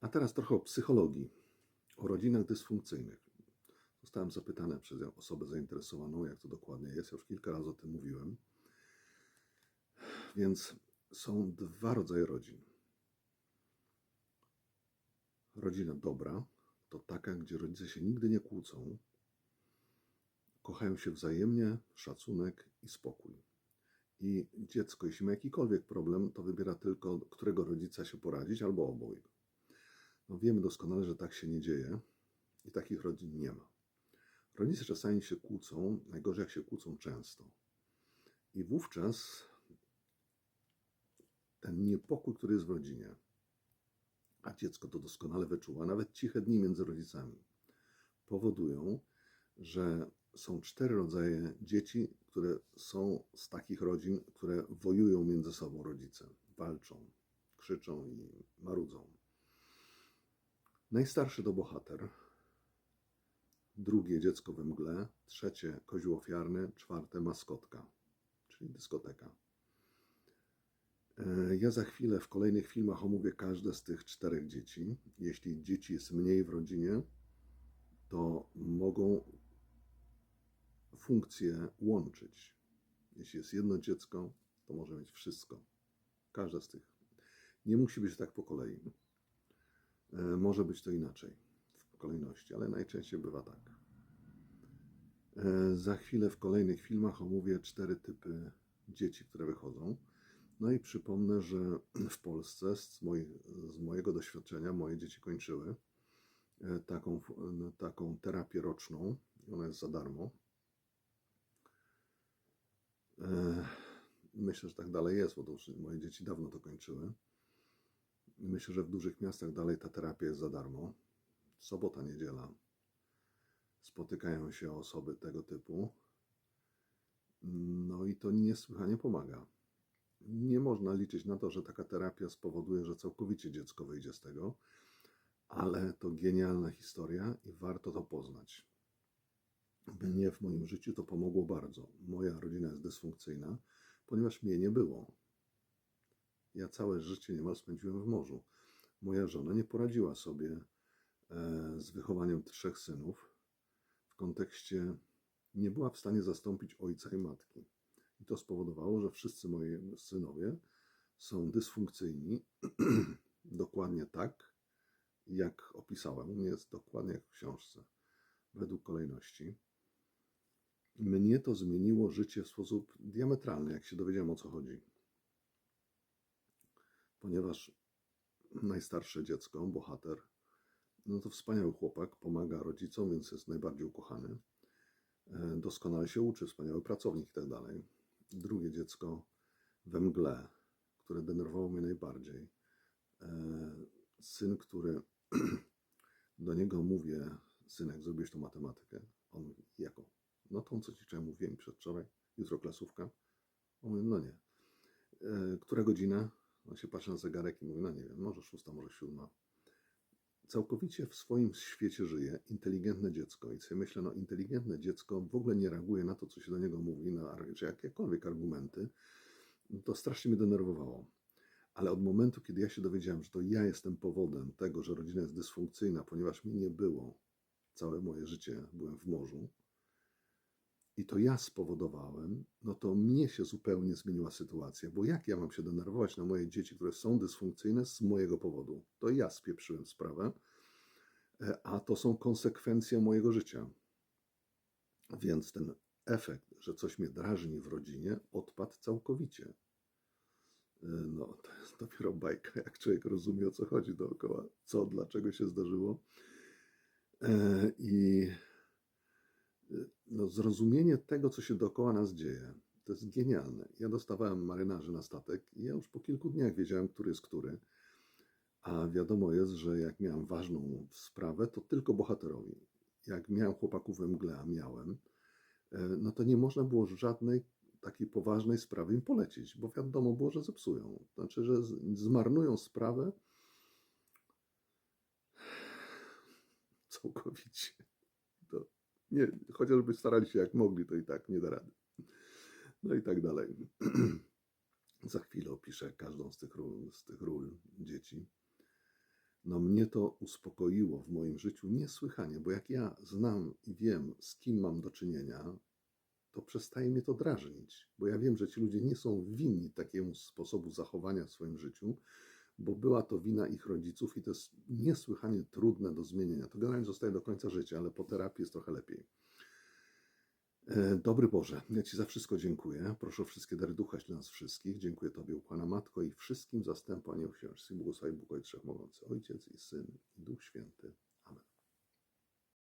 A teraz trochę o psychologii, o rodzinach dysfunkcyjnych. Zostałem zapytany przez osobę zainteresowaną, jak to dokładnie jest. Ja już kilka razy o tym mówiłem. Więc są dwa rodzaje rodzin. Rodzina dobra to taka, gdzie rodzice się nigdy nie kłócą, kochają się wzajemnie, szacunek i spokój. I dziecko, jeśli ma jakikolwiek problem, to wybiera tylko, którego rodzica się poradzić, albo obojgu. No wiemy doskonale, że tak się nie dzieje i takich rodzin nie ma. Rodzice czasami się kłócą, najgorzej jak się kłócą często. I wówczas ten niepokój, który jest w rodzinie, a dziecko to doskonale wyczuwa, nawet ciche dni między rodzicami, powodują, że są cztery rodzaje dzieci, które są z takich rodzin, które wojują między sobą rodzice, walczą, krzyczą i marudzą. Najstarszy to bohater, drugie dziecko we mgle, trzecie kozioł ofiarny, czwarte maskotka, czyli dyskoteka. E, Ja za chwilę w kolejnych filmach omówię każde z tych czterech dzieci. Jeśli dzieci jest mniej w rodzinie, to mogą funkcje łączyć. Jeśli jest jedno dziecko, to może mieć wszystko. Każde z tych. Nie musi być tak po kolei. E, Może być to inaczej w kolejności, ale najczęściej bywa tak. E, Za chwilę w kolejnych filmach omówię cztery typy dzieci, które wychodzą. No i przypomnę, że w Polsce z, z mojego doświadczenia moje dzieci kończyły e, taką, taką terapię roczną. Ona jest za darmo. Myślę, że tak dalej jest, bo to już moje dzieci dawno to kończyły. Myślę, że w dużych miastach dalej ta terapia jest za darmo. Sobota, niedziela. Spotykają się osoby tego typu. No i to niesłychanie pomaga. Nie można liczyć na to, że taka terapia spowoduje, że całkowicie dziecko wyjdzie z tego, ale to genialna historia i warto to poznać. Mnie w moim życiu to pomogło bardzo. Moja rodzina jest dysfunkcyjna, ponieważ mnie nie było. Ja całe życie niemal spędziłem w morzu. Moja żona nie poradziła sobie e, z wychowaniem trzech synów w kontekście nie była w stanie zastąpić ojca i matki. I to spowodowało, że wszyscy moi synowie są dysfunkcyjni, dokładnie tak, jak opisałem. Jest dokładnie jak w książce, według kolejności. Mnie to zmieniło życie w sposób diametralny, jak się dowiedziałem o co chodzi. Ponieważ najstarsze dziecko, bohater, no to wspaniały chłopak, pomaga rodzicom, więc jest najbardziej ukochany. E, Doskonale się uczy, wspaniały pracownik i tak dalej. Drugie dziecko we mgle, które denerwowało mnie najbardziej. E, Syn, który do niego mówię, synek, zrobisz tą matematykę. On mówi, jaką? No tą, co ci wczoraj mówiłem przedwczoraj, jutro klasówka. On mówi, no nie. E, Która godzina? On się patrzy na zegarek i mówi, no nie wiem, może szósta, może siódma. Całkowicie w swoim świecie żyje inteligentne dziecko. I sobie myślę, no inteligentne dziecko w ogóle nie reaguje na to, co się do niego mówi, na czy jakiekolwiek argumenty. To strasznie mnie denerwowało. Ale od momentu, kiedy ja się dowiedziałem, że to ja jestem powodem tego, że rodzina jest dysfunkcyjna, ponieważ mnie nie było, całe moje życie byłem w morzu, i to ja spowodowałem, no to mnie się zupełnie zmieniła sytuacja, bo jak ja mam się denerwować na moje dzieci, które są dysfunkcyjne z mojego powodu? To ja spieprzyłem sprawę, e, a to są konsekwencje mojego życia. Więc ten efekt, że coś mnie drażni w rodzinie, odpadł całkowicie. E, No, to jest dopiero bajka, jak człowiek rozumie, o co chodzi dookoła, co, dlaczego się zdarzyło. E, I no, zrozumienie tego, co się dookoła nas dzieje, to jest genialne. Ja dostawałem marynarzy na statek i ja już po kilku dniach wiedziałem, który jest który. A wiadomo jest, że jak miałem ważną sprawę, to tylko bohaterowi. Jak miałem chłopaków we mgle, a miałem, e, no to nie można było żadnej takiej poważnej sprawy im polecić, bo wiadomo było, że zepsują. Znaczy, że zmarnują sprawę całkowicie. Nie, chociażby starali się jak mogli, to i tak nie da rady. No i tak dalej. Za chwilę opiszę każdą z tych ról, z tych ról dzieci. no mnie to uspokoiło w moim życiu niesłychanie, bo jak ja znam i wiem, z kim mam do czynienia, to przestaje mnie to drażnić, bo ja wiem, że ci ludzie nie są winni takiemu sposobu zachowania w swoim życiu, bo była to wina ich rodziców i to jest niesłychanie trudne do zmienienia. To generalnie zostaje do końca życia, ale po terapii jest trochę lepiej. E, Dobry Boże, ja Ci za wszystko dziękuję. Proszę o wszystkie dary ducha dla nas wszystkich. Dziękuję Tobie, Ukłana Matko i wszystkim zastępu Anioł Księżycy. Błogosławi Bóg Ojciec Wszechmogący, Ojciec i Syn i Duch Święty.